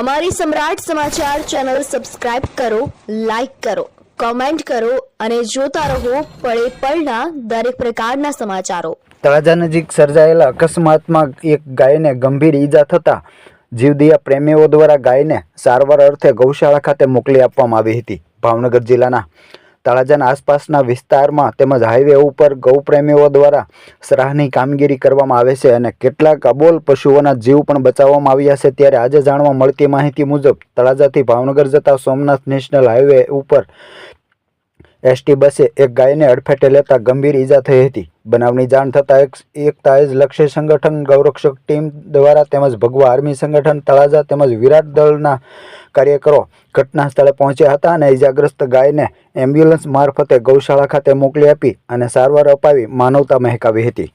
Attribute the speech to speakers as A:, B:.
A: અમારી સમ્રાટ સમાચાર channel subscribe કરો, લાઇક કરો, કોમેન્ટ કરો અને જોતા રહો પળે પળના દરેક પ્રકારના સમાચારો.
B: તળાજા નજીક સર્જાયેલા અકસ્માતમાં એક ગાયને ગંભીર ઈજા થતાં જીવદિયા પ્રેમીઓ દ્વારા ગાયને સારવાર અર્થે ગૌશાળા ખાતે મોકલી આપવામાં આવી હતી. ભાવનગર જિલ્લાના તળાજાના આસપાસના વિસ્તારમાં તેમજ હાઈવે ઉપર ગૌપ્રેમીઓ દ્વારા સરાહની કામગીરી કરવામાં આવે છે અને કેટલાક અબોલ પશુઓના જીવ પણ બચાવવામાં આવ્યા છે. ત્યારે આજે જાણવા મળતી માહિતી મુજબ તળાજાથી ભાવનગર જતા સોમનાથ નેશનલ હાઈવે ઉપર એસટી બસે એક ગાયને અડફેટે લેતા ગંભીર ઈજા થઈ હતી. બનાવની જાણ થતાં એક એકતા એજ લક્ષ્ય સંગઠન, ગૌરક્ષક ટીમ દ્વારા તેમજ ભગવા આર્મી સંગઠન, તળાજા તેમજ વિરાટ દળના કાર્યકરો ઘટના સ્થળે પહોંચ્યા હતા અને ઈજાગ્રસ્ત ગાયને એમ્બ્યુલન્સ મારફતે ગૌશાળા ખાતે મોકલી આપી અને સારવાર અપાવી માનવતા મહેકાવી હતી.